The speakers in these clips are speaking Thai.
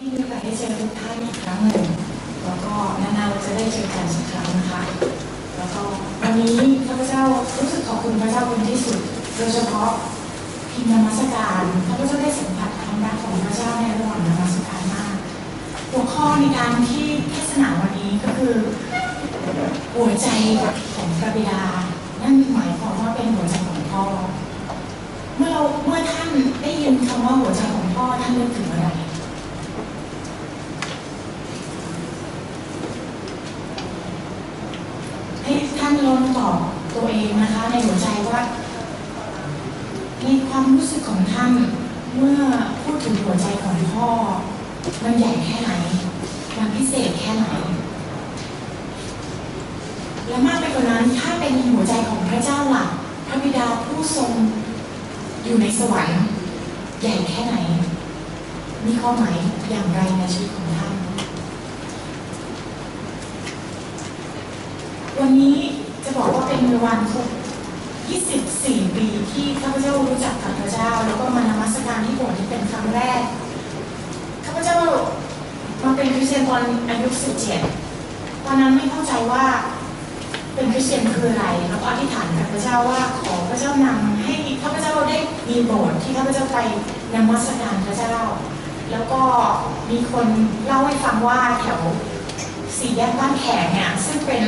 ที่มีโอกาสได้เจอทุกท่านอีกครั้งหนึ่ง แล้วก็นานๆเราจะได้เจอกันสักครั้งนะคะ แล้วก็วันนี้ข้าพเจ้ารู้สึกขอบคุณพระเจ้าเป็นที่สุด โดยเฉพาะพิมพ์นมัสการข้าพเจ้าได้สัมผัสความรักของพระเจ้าในระหว่างนมัสการมาก หัวข้อในการที่เทศนาวันนี้ก็คือหัวใจของพระบิดา นั่นหมายความว่าเป็นหัวใจของพ่อ เมื่อเราเมื่อท่านได้ยินคำว่าหัวใจของพ่อท่านนึกถึงอะไร ให้ท่านลอง ตอบตัวเองนะคะ ในหัวใจว่าในความรู้สึกของท่านเมื่อพูดถึงหัวใจของพ่อ มันใหญ่แค่ไหน มันพิเศษแค่ไหน และมากไปกว่านั้นถ้าเป็นหัวใจของพระเจ้าหลักพระบิดาผู้ทรงอยู่ในสวรรค์ใหญ่แค่ไหน มีข้อหมายอย่างไรในชีวิตของท่าน วันนี้ จะบอกว่าเป็นวันครบ24 ปีที่ข้าพเจ้ารู้จักกับพระเจ้า แล้วก็มานมัสการที่โบสถ์นี้เป็นครั้งแรกข้าพเจ้ามาเป็นคริสเตียนตอนอายุ 17 ตอนนั้นไม่เข้าใจว่าเป็นคริสเตียนคืออะไรแล้วก็อธิษฐานกับพระเจ้าว่าขอพระเจ้านำให้ข้าพเจ้าได้มีโบสถ์ที่ข้าพเจ้าไปนมัสการพระเจ้า แล้วก็มีคนเล่าให้ฟังว่าแถวสี่แยกบ้านแขกเนี่ยซึ่งเป็น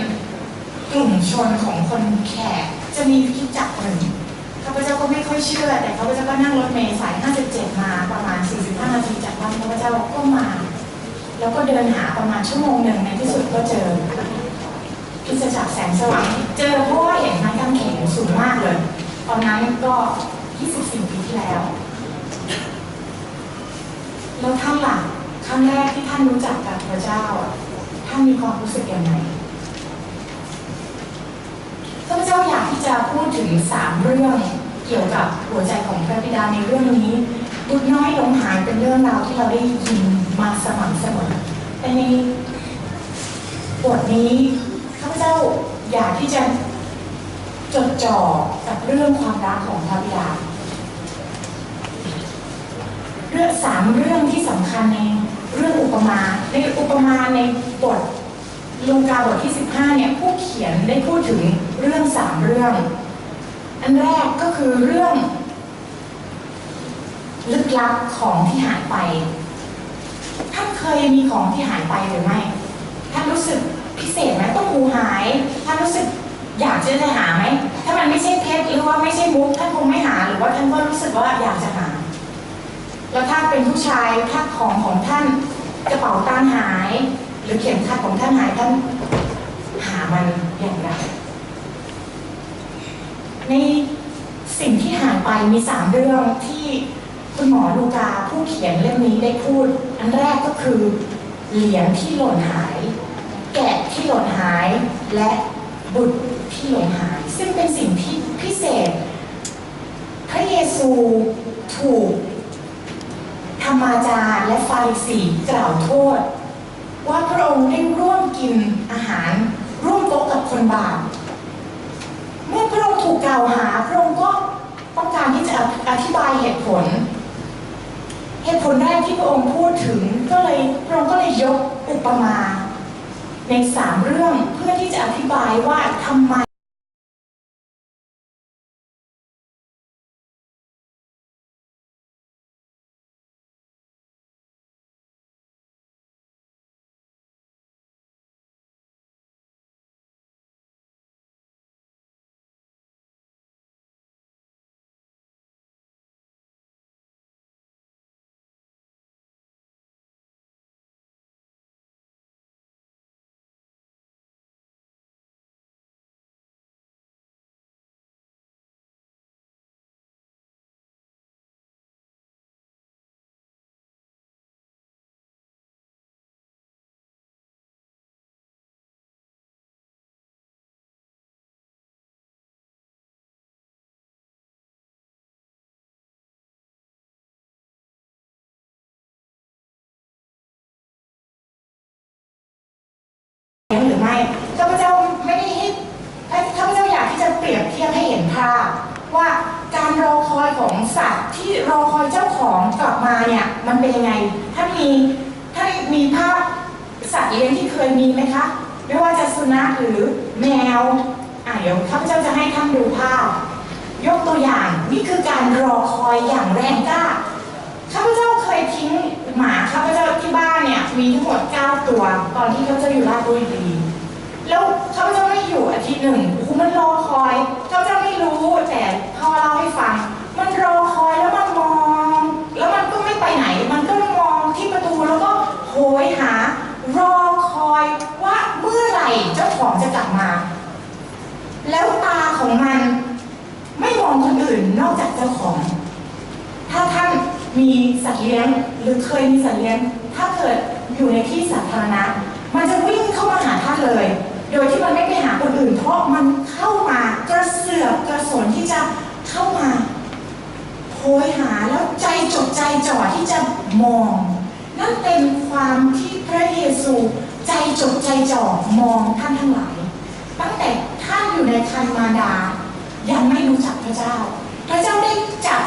กลุ่มชนของคนแขกจะมีคิดจักหนึ่งข้าพเจ้าก็ไม่ค่อยเชื่อ แต่ข้าพเจ้าก็นั่งรถเมล์สาย 57 มาประมาณ 45 นาทีจากบ้านข้าพเจ้าก็มา แล้วก็เดินหาประมาณชั่วโมงหนึ่งในที่สุดก็เจอคริสตจักแสงสว่างเจอเพราะว่าเห็นไม้กางเขนสูงมากเลย ตอนนั้นก็ 24 ปีที่แล้ว แล้วท่านหลักครั้งแรกที่ท่านรู้จักกับพระเจ้าท่านมีความรู้สึกอยังไง ข้าพเจ้าอยากที่จะพูดถึงสามเรื่องเกี่ยวกับหัวใจของพระบิดาในเรื่องนี้บุญน้อยลงหายเป็นเรื่องราวที่เราได้ยินมาสม่ำเสมอแต่ในบทนี้ข้าพเจ้าอยากที่จะจดจ่อกับเรื่องความรักของพระบิดาเรื่องสามเรื่องที่สำคัญในเรื่องอุปมาในอุปมาในบท ลูกาบทที่ 15 เนี่ยผู้เขียนได้พูดถึงเรื่องสามเรื่อง อันแรกก็คือเรื่อง ลึกลับของที่หายไป ท่านเคยมีของที่หายไปหรือไม่ ท่านรู้สึกพิเศษไหมต้องหูหาย ท่านรู้สึกอยากจะหาไหม ถ้ามันไม่ใช่เพชรหรือว่าไม่ใช่มุกท่านคงไม่หาหรือว่าท่านก็รู้สึกว่าอยากจะหา แล้วถ้าเป็นผู้ชายถ้าของของท่านกระเป๋าตังหาย รือเข็มขัดของท่านหายท่านหามันอย่างไรในสิ่งที่หายไปมีสามเรื่องที่คุณหมอลูกาผู้เขียนเล่มนี้ได้พูด อันแรกก็คือ เหรียญที่หล่นหาย แกะที่หล่นหาย และบุตรที่หล่นหาย ซึ่งเป็นสิ่งที่พิเศษ พระเยซูถูกธรรมาจารย์และฟาริสีกล่าวโทษ ว่าพระองค์ได้ร่วมกินอาหาร ร่วมโต๊ะกับคนบาปเมื่อพระองค์ถูกกล่าวหา พระองค์ก็ต้องการที่จะอธิบายเหตุผล เหตุผลแรกที่พระองค์พูดถึงก็เลยพระองค์ก็เลยยกอุปมา ในสามเรื่องเพื่อที่จะอธิบายว่าทำไม ของต่อคอยเจ้าของกลับมาเนี่ยมันเป็นยังไงถ้ามีถ้ามีภาพสัตว์เลี้ยงที่เคยมีไหมคะ ไม่ว่าจะสุนัขหรือแมวอะเดี๋ยวข้าพเจ้าจะให้ท่านดูภาพ ยกตัวอย่างนี่คือการรอคอยอย่างแรงกล้าข้าพเจ้าเคยทิ้งหมาข้าพเจ้าที่บ้านเนี่ยมีทั้งหมด9ตัว ตอนที่ข้าพเจ้าอยู่ราชบุรีแล้วข้าพเจ้าไม่อยู่อาทิตย์หนึ่งโอ้โหมันรอคอยข้าพเจ้าไม่รู้แต่พ่อเล่าให้ฟัง มันรอคอยแล้วมันมอง แล้วมันก็ไม่ไปไหน มันก็มองที่ประตูแล้วก็โหยหา รอคอยว่าเมื่อไหร่เจ้า ของจะกลับมา แล้วตาของมันไม่มองคนอื่นนอกจากเจ้าของ ถ้าท่านมีสัตว์เลี้ยงหรือเคยมีสัตว์เลี้ยง ถ้าเกิดอยู่ในที่สาธารณะ มันจะวิ่งเข้ามาหาท่านเลย โดยที่มันไม่ไปหาคนอื่น เพราะมันเข้ามากระเสือกกระสนที่จะเข้ามาโหยหาแล้วใจจดใจจ่อที่จะมอง นั่นเป็นความที่พระเยซู ใจจดใจจ่อมองท่านทั้งหลาย ตั้งแต่ท่านอยู่ในคันมาดา ยังไม่รู้จักพระเจ้า พระเจ้าได้จับ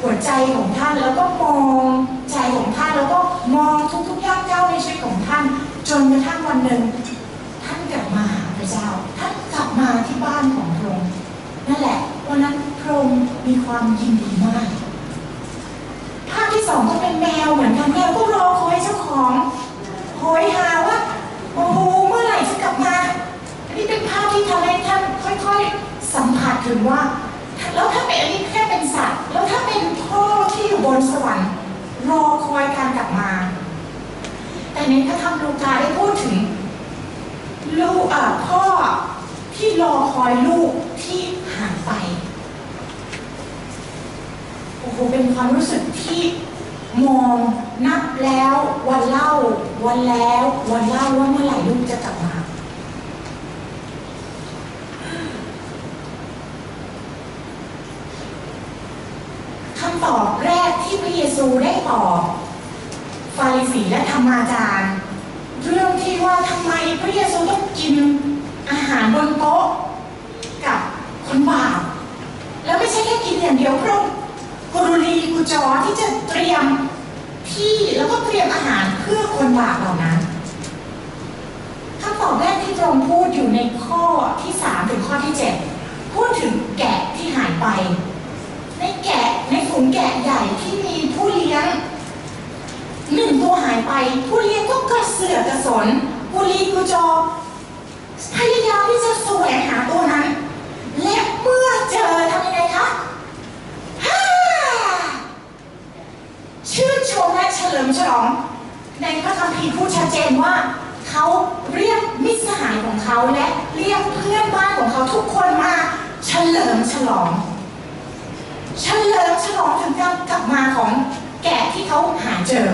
หัวใจของท่านแล้วก็มองใจของท่านแล้วก็มองทุกๆย่างก้าวในชีวิตของท่าน จนกระทั่งวันหนึ่งท่านกลับมาหาพระเจ้า ท่านกลับมาที่บ้านของพระองค์นั่นแหละวันนั้นพระองค์มีความยินดีมากภาพที่สองก็เป็นแมวเหมือนกันแมวก็รอคอยเจ้าของโหยหาว่าโอ้โหเมื่อไหร่จะกลับมา อันนี้เป็นภาพที่ทำให้ท่านค่อยๆ สัมผัส ถึงว่า แล้วถ้าเป็นอันนี้แค่เป็นสัตว์ แล้วถ้าเป็นพ่อที่อยู่บนสวรรค์รอคอยการกลับมา แต่ในพระธรรมลูกาได้พูดถึงลูกอ่พ่อที่รอคอยลูกที่ห่างไปโอ้โหเป็นความรู้สึกที่มองนับแล้ววันเล่า วันแล้ว วันเล่าว่าเมื่อไหร่ลูกจะกลับมา คำตอบแรกที่พระเยซูได้ตอบฟาริสีและธรรมาจารย์ เรื่องที่ว่าทำไมพระเยซูต้องกินอาหารบนโต๊ะกับคนบาปแล้วไม่ใช่แค่กินอย่างเดียวพระองค์กรุณีกุจอที่จะเตรียมที่แล้วก็เตรียมอาหารเพื่อคนบาปเหล่านั้นคำตอบแรกที่พระองค์พูดอยู่ในข้อที่สามถึงข้อที่เจ็ดพูดถึงแกะที่หายไป ในแกะในฝูงแกะใหญ่ที่มีผู้เลี้ยงหนึ่งตัวหายไป ผู้เลี้ยงก็กระเสือกกระสนกุลีกุจอพยายามที่จะแสวงหาตัวนั้น และเมื่อเจอทำยังไงคะฮ่าชื่นชมและเฉลิมฉลอง ในพระคัมภีร์พูดชัดเจนว่า เขาเรียกมิตรสหายของเขาและเรียกเพื่อนบ้านของเขาทุกคนมาเฉลิมฉลอง เฉลิมฉลองถึงการกลับมาของแกะที่เขาหาเจอ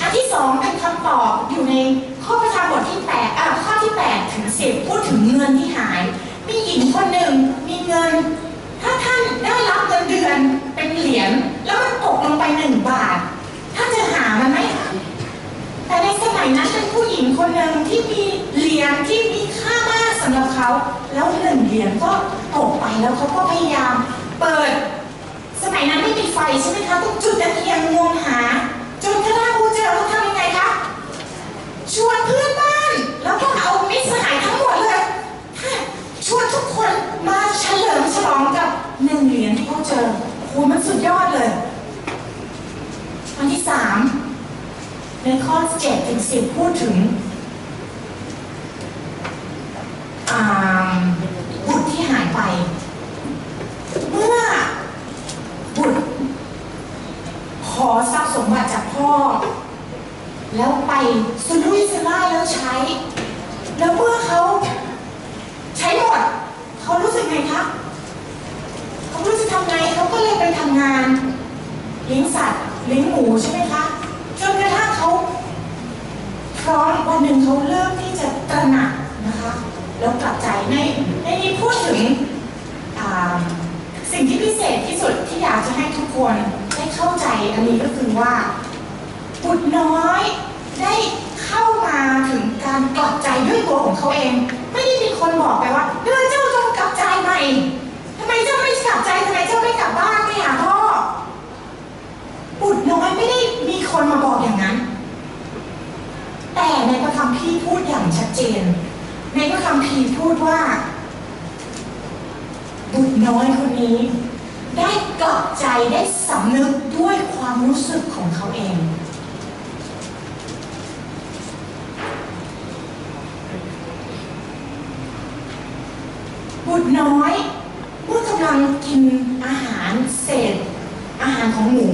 อันที่สองเป็นคำตอบอยู่ในข้อประธานบทที่แปดอะข้อที่แปดถึงสิบพูดถึงเงินที่หาย มีหญิงคนหนึ่งมีเงิน ถ้าท่านได้รับเงินเดือนเป็นเหรียญแล้วมันตกลงไปหนึ่งบาทท่านจะหามันไหมแต่ในสมัยนั้นเป็นผู้หญิงคนหนึ่งที่มีเหรียญที่มีค่ามากสำหรับเขา แล้วหนึ่งเหรียญก็ตกไปแล้วเขาก็พยายาม เปิด สมัยนั้นไม่มีไฟใช่ไหมคะต้องจุดตะเกียงงมหา จนกระทั่งผู้เจอเขาทำยังไงคะ ชวนเพื่อนบ้าน แล้วก็เอามิตรสหายทั้งหมดเลย ชวนทุกคนมาเฉลิมฉลองกับหนึ่งเหรียญที่เขาเจอโหมันสุดยอดเลยอันที่สามในข้อ7ถึง10 พูดถึงอ่าบุตรที่หายไป เมื่อบุตรขอทรัพย์สมบัติจากพ่อ แล้วไปสุรุ่ยสุร่ายแล้วใช้ แล้วเมื่อเขาใช้หมด เขารู้สึกไงคะ เขาไม่รู้จะทำไง เขาก็เลยไปทำงานเลี้ยงสัตว์เลี้ยงหมูใช่ไหมคะ จนกระทั่งเขาพร้อมวันหนึ่งเขาเริ่มที่จะตระหนักนะคะ แล้วกลับใจในในนี้พูดถึงอ่าสิ่งที่พิเศษที่สุดที่อยากจะให้ทุกคนได้เข้าใจอันนี้ก็คือว่าบุตร น้อย ได้เข้ามาถึงการกลับใจด้วยตัวของเขาเอง ไม่ได้มีคนบอกไปว่าเดือเจ้าจงกลับใจใหม่ทำไมเจ้าไม่กลับใจทำไมเจ้าไม่กลับบ้านไม่หาพ่อบุตรน้อยไม่ได้มีคนมาบอกอย่างนั้น แต่ในพระคัมภีร์พูดว่า บุตรน้อยคนนี้ได้กลับใจได้สำนึกด้วยความรู้สึกของเขาเอง บุตร น้อยเมื่อกำลังกินอาหารเศษ อาหารของหมู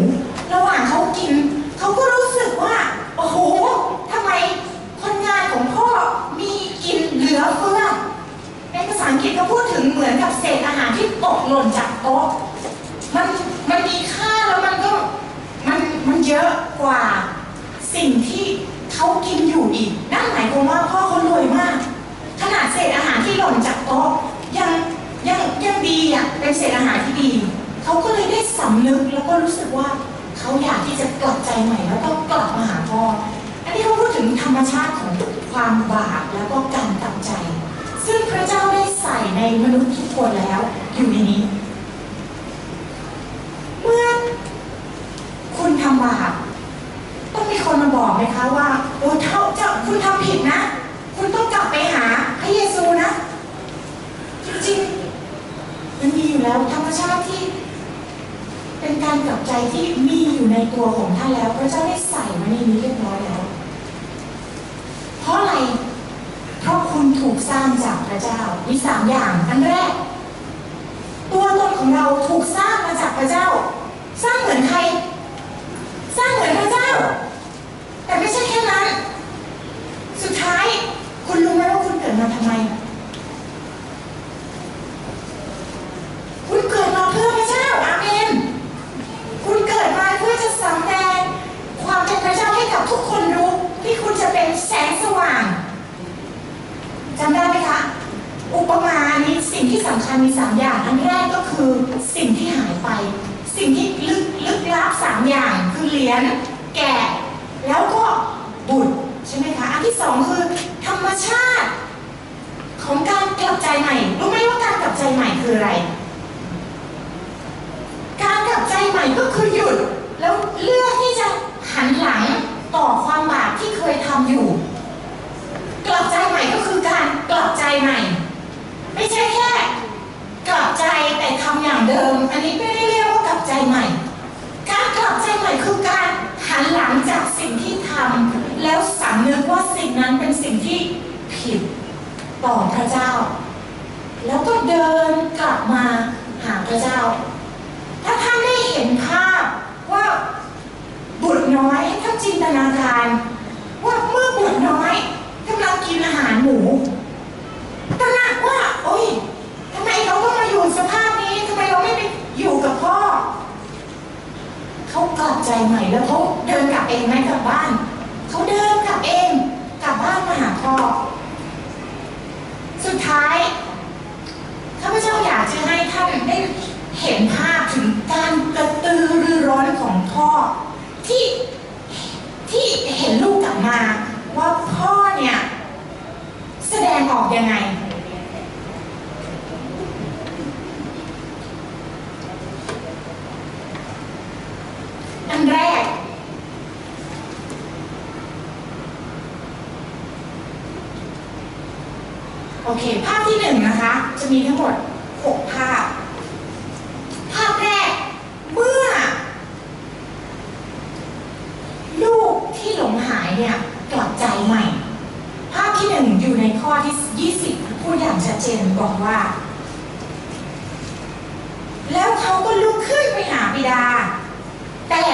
ระหว่างเขากิน เขาก็รู้สึกว่า โอ้โหทำไมคนงานของพ่อมีกินเหลือเฟือในภาษาอังกฤษเขาพูดถึงเหมือนกับเศษอาหารที่ตกหล่นจากโต๊ะมันมันมีค่าแล้วมันก็มันมันเยอะกว่าสิ่งที่เขากินอยู่อีก นั่นหมายความว่าพ่อเขารวยมาก ขนาดเศษอาหารที่หล่นจากโต๊ะ ยังยังยังดีอะเป็นเศษอาหารที่ดี เขาก็เลยได้สำนึกแล้วก็รู้สึกว่าเขาอยากที่จะกลับใจใหม่แล้วก็กลับมาหาพ่อ อันนี้เขาพูดถึงธรรมชาติของความบาปแล้วก็การกลับใจ ซึ่งพระเจ้าได้ใส่ในมนุษย์ทุกคนแล้วอยู่ในนี้ เมื่อคุณทำบาปต้องมีคนมาบอกไหมคะว่าโอ้เท่าเจ้าคุณทำผิดนะ คุณต้องกลับไปหาพระเยซู จริงๆมันมีอยู่แล้วธรรมชาติที่ เป็นการกลับใจที่มีอยู่ในตัวของท่านแล้วพระเจ้าได้ใส่มาในนี้เรียบร้อยแล้ว เพราะอะไร เพราะคุณถูกสร้างจากพระเจ้ามีสามอย่างอันแรก ตัวตนของเราถูกสร้างมาจากพระเจ้า สร้างเหมือนใคร สร้างเหมือนพระเจ้า แต่ไม่ใช่แค่นั้น สุดท้าย คุณรู้ไหมว่าคุณเกิดมาทำไม คุณเกิดมาเพื่อพระเจ้า อาเมน คุณเกิดมาเพื่อจะสำแดงความเป็นพระเจ้าให้กับทุกคนรู้ ที่คุณจะเป็นแสงสว่าง จำได้ไหมคะ อุปมานี้สิ่ง ที่สำคัญมีสามอย่าง อันแรกก็คือสิ่งที่หายไป สิ่งที่ลึกลึกลับสามอย่างคือเหรียญแกะ แล้วก็บุตรใช่ไหมคะ อันที่สองคือธรรมชาติ ของการกลับใจใหม่ รู้ไหมว่าการกลับใจใหม่คืออะไร การกลับใจใหม่ก็คือหยุด แล้วเลือกที่จะหันหลังต่อความบาปที่เคยทำอยู่ กลับใจใหม่ก็คือการกลับใจใหม่ ไม่ใช่แค่กลับใจแต่ทำอย่างเดิม อันนี้ไม่ได้เรียกว่ากลับใจใหม่ การกลับใจใหม่คือการหันหลังจากสิ่งที่ทำแล้วสำนึกว่าสิ่งนั้นเป็นสิ่งที่ผิดต่อพระเจ้า แล้วก็เดินกลับมาหาพระเจ้า ถ้าท่านได้เห็นภาพว่าบุตรน้อยให้ท่านจินตนาการ ว่าเมื่อบุตรน้อยกำลังกินอาหารหมู ตระหนักว่าโอ๊ยทำไมเราต้องมาอยู่สภาพนี้ทำไมเราไม่ไปอยู่กับพ่อเขากลับใจใหม่แล้วเขาเดินกลับเองไหมกลับบ้านเขาเดินกลับเองกลับบ้านมาหาพ่อ สุดท้ายข้าพเจ้าอยากจะให้ท่านได้เห็นภาพถึงการกระตือรือร้นของพ่อ ที่ที่เห็นลูกกลับมา ว่าพ่อเนี่ย แสดงออกยังไง อันแรก โอเค ภาพที่หนึ่งนะคะ จะมีทั้งหมด 6 ภาพ ภาพแรก เมื่อ ลูกที่หลงหายเนี่ย กลับใจใหม่ ภาพที่หนึ่งอยู่ในข้อที่ 20 พูดอย่างชัดเจนบอกว่า แล้วเขาก็ลุกขึ้นไปหาบิดา แต่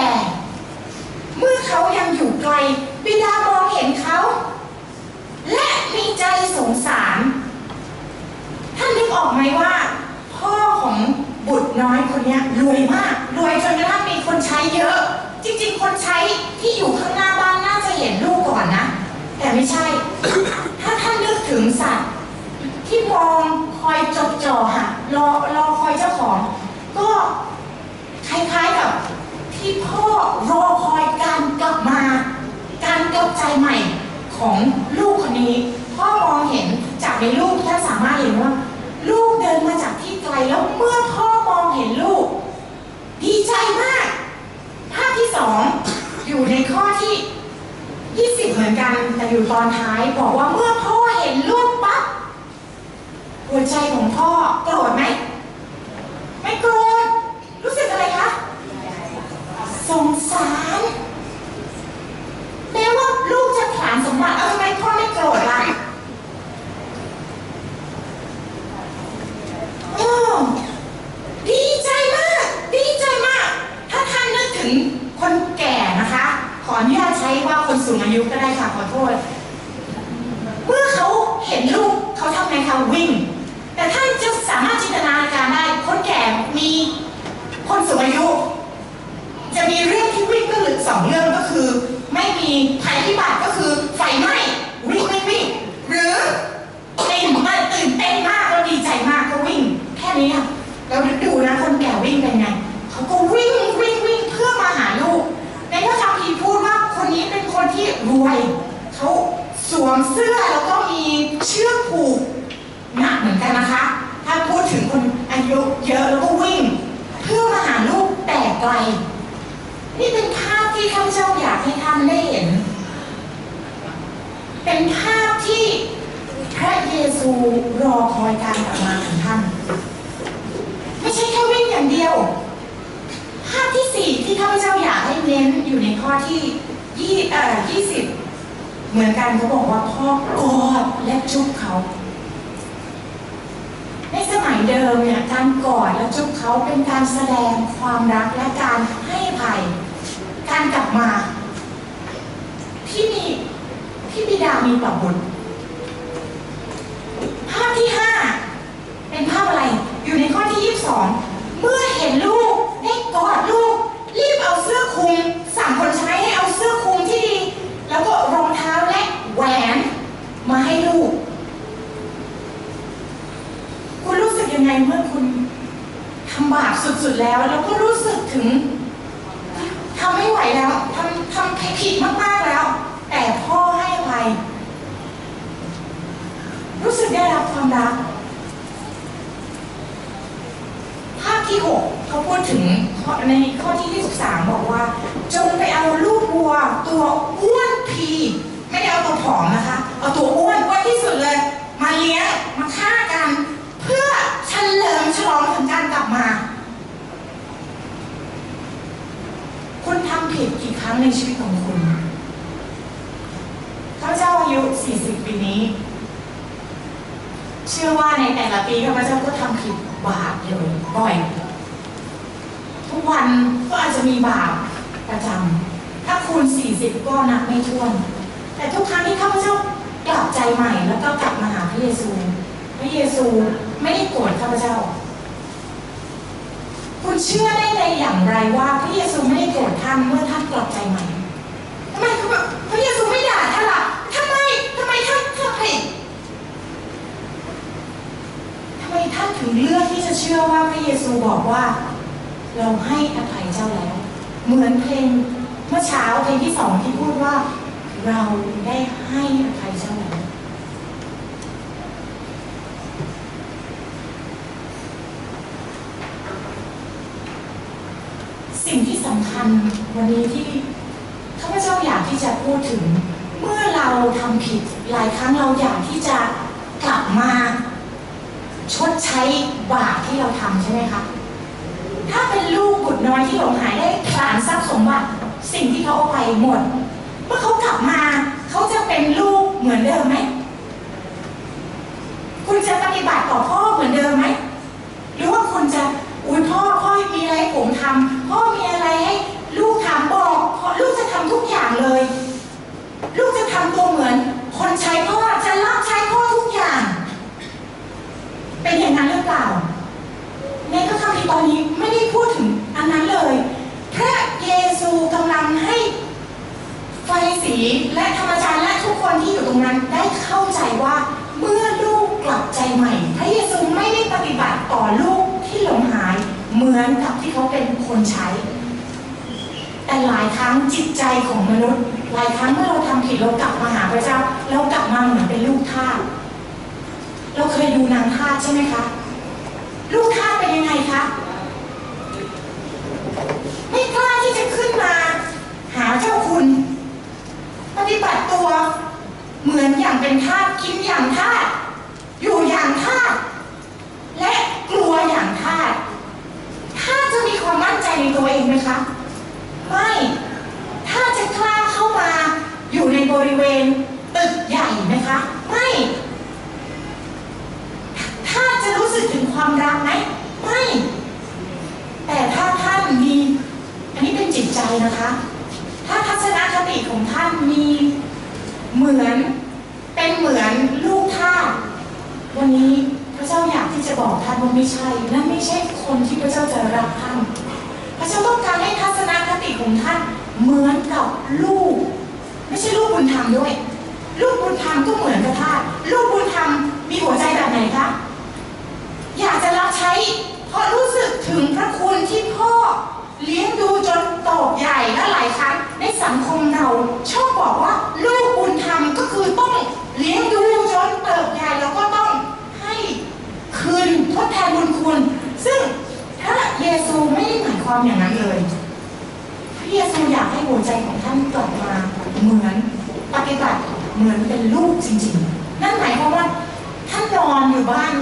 เมื่อเขายังอยู่ ไกลบิดามองเห็นเขา และมีใจสงสาร ท่านนึกออกไหมว่า พ่อของบุตรน้อยคนนี้รวยมาก รวยจนกระทั่งมีคนใช้เยอะ จริง ๆ คนใช้ที่อยู่ข้างหน้าบ้านน่าจะเห็นลูกก่อนนะ แต่ไม่ใช่ ถ้าท่านนึกถึงสัตว์ ที่มองคอยจดจ่อค่ะรอรอคอยเจ้าของ ก็คล้ายๆกับที่พ่อรอคอยการกลับมา การกใจใหม่ของลูกคนนี้ พ่อมองเห็นจากในรูปท่านสามารถเห็นว่า ลูกเดินมาจากที่ไกลแล้วเมื่อพ่อมองเห็นลูก ดีใจมาก ภาพที่สองอยู่ในข้อที่20เหมือนกัน แต่อยู่ตอนท้ายบอกว่าเมื่อพ่อเห็นลูกปั๊บหัวใจของพ่อโกรธไหม ไม่โกรธ รู้สึกอะไรคะ สงสารแม้ว่าลูกจะผลานสมบัติเอาทำไมพ่อไม่โกรธล่ะโอ้ดีใจมาก ดีใจมาก ถ้าท่านนึกถึงคนแก่นะคะ ขออนุญาตใช้ว่าคนสูงอายุก็ได้ค่ะขอโทษ เมื่อเขาเห็นลูกเขาทำไงคะวิ่ง แต่ท่านจะสามารถจินตนาการได้ คนแก่มีคนสูงอายุ จะมีเรื่องที่วิ่งก็หรือสองเรื่องก็คือ ไม่มีภัยพิบัติก็คือไฟไหม้วิ่งวิ่งวิ่งหรือตื่นมาตื่นเต้นมากแล้วดีใจมากก็วิ่ง แค่นี้ค่ะเราดูนะคนแก่วิ่งเป็นไงเขาก็วิ่งวิ่งวิ่งเพื่อมาหาลูกในพระคัมภีร์พูดว่าคนนี้เป็นคนที่ร วย เขาสวมเสื้อแล้วก็มีเชือกผูกหนักเหมือนกันนะคะ ถ้าพูดถึงคนอายุเยอะแล้วก็วิ่ง เพื่อมาหาลูกแต่ไกล นี่เป็นภาพที่ข้าพเจ้าอยากให้ท่านได้เห็น เป็นภาพที่พระเยซูรอคอยการกลับมาของท่าน ไม่ใช่แค่วิ่งอย่างเดียว ภาพที่สี่ที่ข้าพเจ้าอยากให้เน้นอยู่ในข้อที่ ยี่อ่อยี่สิบเหมือนกันเขาบอกว่าพ่อกอดและจุ๊บเขา ในสมัยเดิมเนี่ยการกอดและจุ๊บเขาเป็นการแสดงความรักและการให้ภัย การกลับมาที่มีที่บิดามีต่อบุตรภาพที่ห้าเป็นภาพอะไร อยู่ในข้อที่ยี่สิบสองเมื่อเห็นลูกได้กอดลูก รีบเอาเสื้อคลุมสั่งคนใช้ให้เอาเสื้อคลุมที่ดี แล้วก็รองเท้าและแหวนมาให้ลูก คุณรู้สึกยังไงเมื่อคุณทำบาปสุดๆแล้ว แล้วก็รู้สึกถึงทำไม่ไหวแล้วทำทำผิดมากๆแล้ว แต่พ่อให้อภัย รู้สึกได้รับความรัก ภาพที่ 6 เขาพูดถึงข้อในข้อที่ 23 บอกว่า จงไปเอาลูกวัว ตัวอ้วนพี ไม่ได้เอาตัวผอมนะคะ เอาตัวอ้วนอ้วนที่สุดเลย มาเลี้ยงมาฆ่ากัน เพื่อเฉลิมฉลองถึงการกลับมา คุณทำผิดกี่ครั้งในชีวิตของคุณข้าพเจ้าอายุ 40 ปีนี้ เชื่อว่าในแต่ละปีข้าพเจ้าก็ทำผิดบาปอยู่บ่อย ทุกวันก็อาจจะมีบาปประจำถ้าคูณ 40 ก็นับไม่ถ้วน แต่ทุกครั้งที่ข้าพเจ้ากลับใจใหม่แล้วก็กลับมาหาพระเยซู พระเยซูไม่ได้โกรธข้าพเจ้า คุณเชื่อได้ในอย่างไรว่าพระเยซูไม่ได้โกรธท่านเมื่อท่านกลับใจใหม่ทำไมเขาแบบพระเยซูไม่ด่าท่านล่ะทำไมทำไมท่านทำผิดทำไมท่านถึง เลือกที่จะเชื่อว่าพระเยซูบอกว่า เราให้อภัยเจ้าแล้ว เหมือนเพลงเมื่อเช้าเพลงที่สองที่พูดว่า เราได้ให้อภัยเจ้าแล้วสิ่งที่สำคัญวันนี้ที่ข้าพเจ้าอยากที่จะพูดถึง เมื่อเราทำผิดหลายครั้งเราอยากที่จะกลับมา ชดใช้บาปที่เราทำใช่ไหมคะ ถ้าเป็นลูกบุตรน้อยที่หลงหายได้ผลานทรัพย์สมบัติสิ่งที่เขาเอาไปหมด เมื่อเขากลับมาเขาจะเป็นลูกเหมือนเดิมไหม คุณจะปฏิบัติต่อพ่อเหมือนเดิมไหม หรือว่าคุณจะอุ้ยพ่อพ่อมีอะไรให้ผมทำพ่อมีอะไรให้ลูกทำบอกพ่อลูกจะทำทุกอย่างเลย ลูกจะทำตัวเหมือน คนใช้พ่อจะรับใช้พ่อทุกอย่าง เป็นอย่างนั้นหรือเปล่า ในพระคัมภีร์ตอนนี้ไม่ได้พูดถึงอันนั้นเลย พระเยซูกำลังให้ไฟีและธรรมจารย์และทุกคนที่อยู่ตรงนั้นได้เข้าใจว่า เมื่อลูกกลับใจใหม่ พระเยซูไม่ได้ปฏิบัติต่อลูกที่หลงหาย เหมือนกับที่เขาเป็นคนใช้ แต่หลายครั้งจิตใจของมนุษย์ หลายครั้งเมื่อเราทำผิดเรากลับมาหาพระเจ้าเรากลับมาเหมือนเป็นลูกทาสเราเคยดูนางทาสใช่ไหมคะลูกทาสเป็นยังไงคะไม่กล้าที่จะขึ้นมา หาเจ้าคุณ ปฏิบัติตัวเหมือนอย่างเป็นทาสกินอย่างทาสอยู่อย่างทาสและกลัวอย่างทาสถ้าจะมีความมั่นใจในตัวเองไหมคะ ไม่ ถ้าจะกล้าเข้ามาอยู่ในบริเวณตึกใหญ่ไหมคะ ไม่ ถ้าจะรู้สึกถึงความรักไหมไม่ แต่ถ้าท่านมี อันนี้เป็นจิตใจนะคะ ของท่านมีเหมือนเป็นเหมือนลูกท่าสวันนี้พระเจ้าอยากที่จะบอกท่านว่าไม่ใช่นั่นไม่ใช่คนที่พระเจ้าจะรักท่าน พระเจ้าต้องการให้ทัศนคติของท่านเหมือนกับลูก ไม่ใช่ลูกบุญธรรมด้วย ลูกบุญธรรมก็เหมือนกับท่าสลูกบุญธรรมมีหัวใจแบบไหนคะอยากจะรับใช้เพราะรู้สึกถึงพระคุณที่พ่อ เลี้ยงดูจนโตใหญ่และหลายครั้งในสังคมเราชอบบอกว่าลูกบุญธรรมก็คือต้องเลี้ยงดูจนเติบใหญ่แล้วก็ต้องให้คืนทดแทนบุญคุณ ซึ่งพระเยซูไม่ได้หมายความอย่างนั้นเลย พระเยซูอยากให้หัวใจของท่านกลับมาเหมือนปฏิบัติเหมือนเป็นลูกจริงๆ นั่นหมายความว่าท่านนอนอยู่บ้าน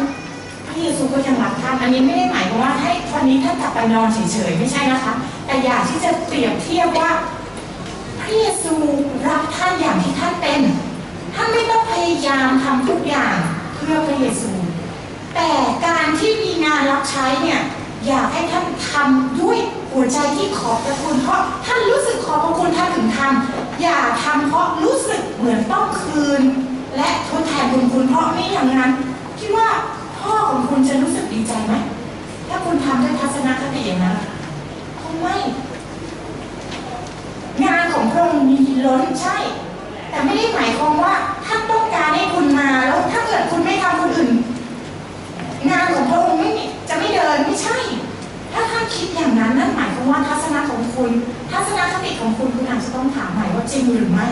พระเยซูก็ยังรักท่านอันนี้ไม่ได้หมายความว่าให้วันนี้ท่านกลับไปนอนเฉยๆไม่ใช่นะคะ แต่อยากที่จะเปรียบเทียบว่าพระเยซูรักท่านอย่างที่ท่านเป็น ท่านไม่ต้องพยายามทำทุกอย่างเพื่อพระเยซู แต่การที่มีงานรับใช้เนี่ยอยากให้ท่านทำด้วยหัวใจที่ขอบพระคุณเพราะท่านรู้สึกขอบพระคุณท่านถึงทำอย่าทำเพราะรู้สึกเหมือนต้องคืน และทดแทนบุญคุณเพราะไม่อย่างนั้นคิดว่า พ่อของคุณจะรู้สึกดีใจไหมถ้าคุณทำด้วยทัศนคติอย่างนั้นคงไม่งานของพระองค์มีล้นใช่ แต่ไม่ได้หมายความว่าท่านต้องการให้คุณมาแล้วถ้าเกิดคุณไม่ทำคนอื่น งานของพระองค์ไม่จะไม่เดินไม่ใช่ ถ้าท่านคิดอย่างนั้นนั่นหมายความว่าทัศนะของคุณ ทัศนคติของคุณคุณอาจจะต้องถามใหม่ว่าจริงหรือไม่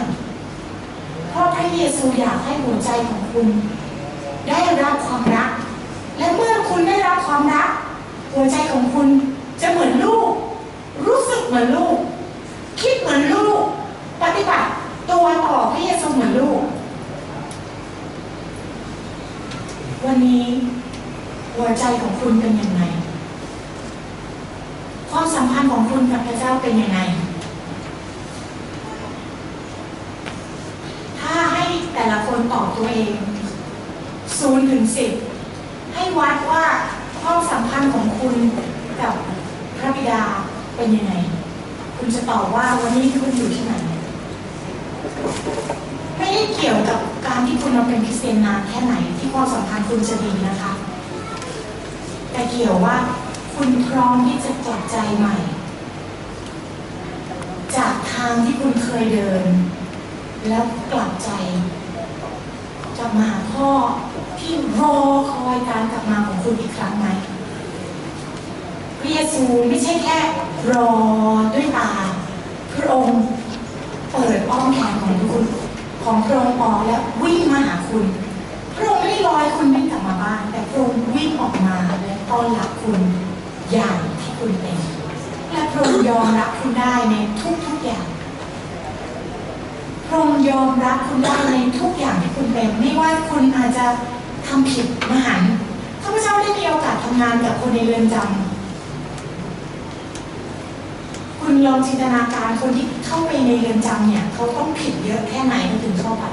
เพราะพระเยซูอยากให้หัวใจของคุณ ได้รับความรัก และเมื่อคุณได้รับความรัก หัวใจของคุณจะเหมือนลูก รู้สึกเหมือนลูก คิดเหมือนลูก ปฏิบัติตัวต่อพระเยซูเหมือนลูก วันนี้หัวใจของคุณเป็นยังไง ความสัมพันธ์ของคุณกับพระเจ้าเป็นยังไงถ้าให้แต่ละคนตอบตัวเองศูนย์ถึงสิบ ให้วัดว่าความสัมพันธ์ของคุณกับพระบิดาเป็นยังไง คุณจะตอบว่าวันนี้คุณอยู่ที่ไหน ไม่ได้เกี่ยวกับการที่คุณมาเป็นคริสเตียนนานแค่ไหนที่ความสัมพันธ์คุณจะดีนะคะ แต่เกี่ยวว่าคุณพร้อมที่จะกลับใจใหม่ จากทางที่คุณเคยเดิน แล้วกลับใจกลับมาหาพ่อ ที่รอคอยการกลับมาของคุณอีกครั้งไหมพระเยซูไม่ใช่แค่รอด้วยตา พระองค์เปิดอ้อมแขนของคุณของพระองค์ออกแล้ววิ่งมาหาคุณ พระองค์ไม่ได้รอให้คุณวิ่งกลับมาบ้าน แต่พระองค์วิ่งออกมาและต้อนรับคุณอย่างที่คุณเป็น และพระองค์ยอมรับคุณได้ในทุกๆอย่างพระองค์ยอมรับคุณได้ในทุกอย่างที่คุณเป็น ไม่ว่าคุณอาจจะ ทำผิดมหันข้าพเจ้าได้มีโอกาสทำงานกับคนในเรือนจำคุณลองจินตนาการคนที่เข้าไปในเรือนจำเนี่ยเขาต้องผิดเยอะแค่ไหนถึงเข้าไป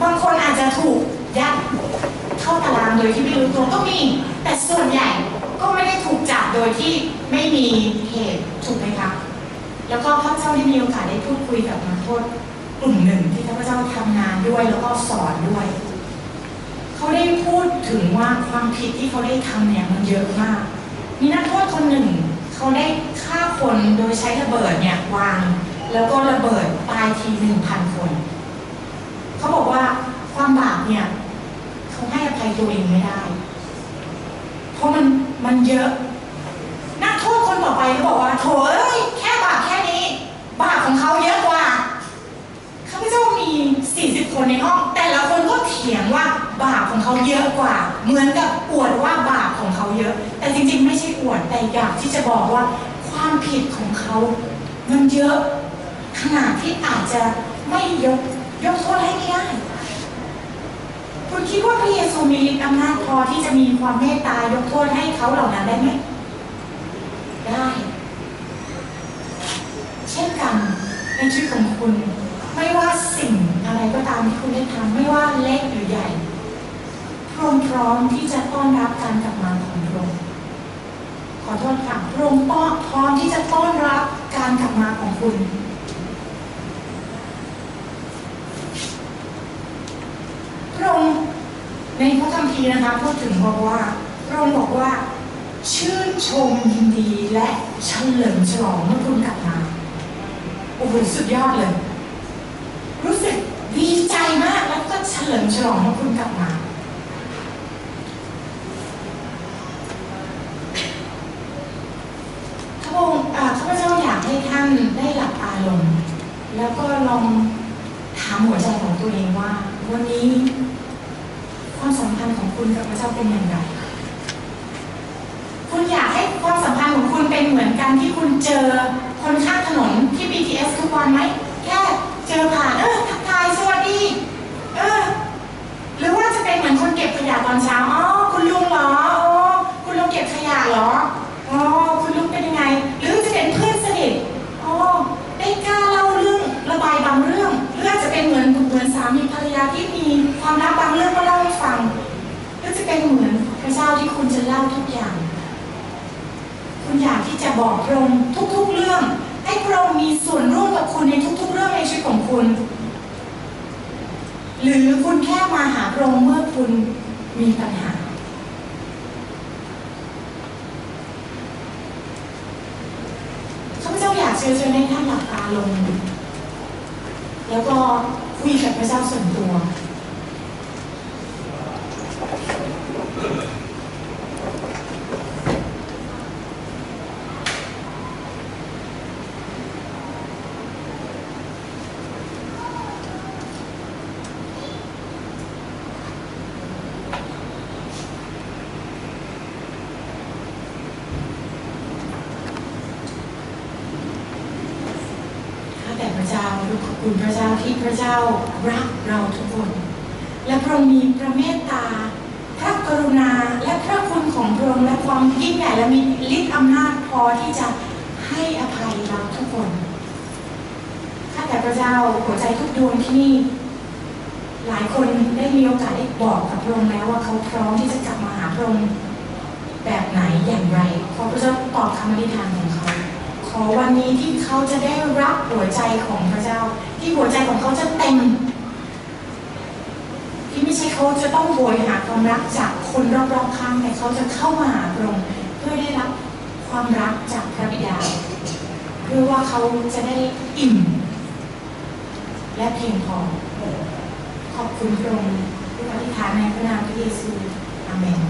บางคนอาจจะถูกยัดเข้าตารางโดยที่ไม่รู้ตัวก็มี แต่ส่วนใหญ่ก็ไม่ได้ถูกจับโดยที่ไม่มีเหตุถูกไหมคะแล้วก็ข้าพเจ้าได้มีโอกาสได้พูดคุยกับนักโทษ กลุ่มหนึ่งที่ข้าพเจ้าทำงานด้วยแล้วก็สอนด้วย เขาได้พูดถึงว่าความผิดที่เขาได้ทำเนี่ยมันเยอะมาก มีนักโทษคนหนึ่ง เขาได้ฆ่าคนโดยใช้ระเบิดเนี่ยวาง แล้วก็ระเบิดตายทีหนึ่งพันคน เขาบอกว่าความบาปเนี่ยเขาให้อภัยตัวเองไม่ได้ เพราะมันมันเยอะนักโทษคนต่อไปก็บอกว่าโถเอ้ยแค่บาปแค่นี้ บาปของเขาเยอะกว่า ข้าพเจ้ามี 40 คนในห้อง แต่ละคนก็เถียงว่าบาปของเขาเยอะกว่า เหมือนกับอวดว่าบาปของเขาเยอะ แต่จริงๆ ไม่ใช่อวด แต่อยากที่จะบอกว่าความผิดของเขามันเยอะหนาดที่อาจจะไม่ยกยกโทษให้ไม่ได้ คุณคิดว่าพระเยซูมีอำนาจพอที่จะมีความเมตตายกโทษให้เขาเหล่านั้นได้ไหม ได้ เช่นกันในชีวิตของคุณ ไม่ว่าสิ่งอะไรก็ตามที่คุณได้ทำไม่ว่าเล็กหรือใหญ่พระองค์พร้อมที่จะต้อนรับการกลับมาของพระองค์ขอโทษค่ะพระองค์ต้อพร้อมที่จะต้อนรับการกลับมาของคุณ พระองค์ในพระคัมภีร์นะคะพูดถึงบอกว่าพระองค์บอกว่า ชื่นชมยินดีและเฉลิมฉลองเมื่อคุณกลับมาโอ้โหสุดยอดเลย รู้สึกดีใจมากแล้วก็ เฉลิมฉลองเมื่อคุณกลับมาข้าพงอ่าข้าพเจ้าอยากให้ท่านได้หลับตาลง แล้วก็ลองถามหัวใจของตัวเองว่า วันนี้ความสัมพันธ์ของคุณกับพระเจ้าเป็นอย่างไรคุณอยากให้ความสัมพันธ์ของคุณเป็นเหมือนกันที่คุณเจอคนข้างถนนที่ BTS ทุกวันไหม แค่เจอผ่านเออทักทายสวัสดี เออ หรือว่าจะเป็นเหมือนคนเก็บขยะตอนเช้า อ๋อ คุณลุงเหรออ๋อคุณลุงเก็บขยะเหรอ อ๋อ คุณลุงเป็นยังไง หรือจะเป็นเพื่อนสนิท อ๋อ ได้กล้าเล่าเรื่องระบายบางเรื่อง หรืออจจะเป็นเหมือนเหมือนสามีภรรยาที่มีความลับบางเรื่องก็เล่าให้ฟัง หรือจะเป็นเหมือนพระเจ้าที่คุณจะเล่าทุกอย่าง คุณอยากที่จะบอกพระองค์ทุก ๆ เรื่อง ให้พระองค์มีส่วนร่วมกับคุณในทุก ๆ เรื่องในชีวิตของคุณ หรือคุณแค่มาหาพระองค์เมื่อคุณมีปัญหา ข้าพเจ้าอยากเชิญชวนให้ท่านหลับตาลง แล้วก็คุยกับพระเจ้าส่วนตัว ข้าแต่พ รู้ขอบคุณพระเจ้าที่พระเจ้ารักเราทุกคน และพระองค์มีพระเมตตา พระกรุณาและพระคุณของพระองค์และความยิ่งใหญ่และมีฤทธิ์อำนาจพอที่จะให้อภัยเราทุกคนข้าแต่พระเจ้าหัวใจทุกดวงที่นี่หลายคนได้มีโอกาสได้บอกกับพระองค์แล้วว่าเขาพร้อมที่จะกลับมาหาพระองค์แบบไหนอย่างไรขอพระเจ้าตอบคำอธิษฐาน อวันนี้ที่เขาจะได้รับหัวใจของพระเจ้า ที่หัวใจของเขาจะเต็ม ที่ไม่ใช่เขาจะต้องโวยหาความรักจากคนรอบๆข้างแต่เขาจะเข้ามาหาพระองค์เพื่อได้รับความรักจากพระบิดาเพื่อว่าเขาจะได้อิ่ม และเพียงพอขอบคุณพระองค์ด้วยอธิษฐานในพระนามพระเยซูอาเมน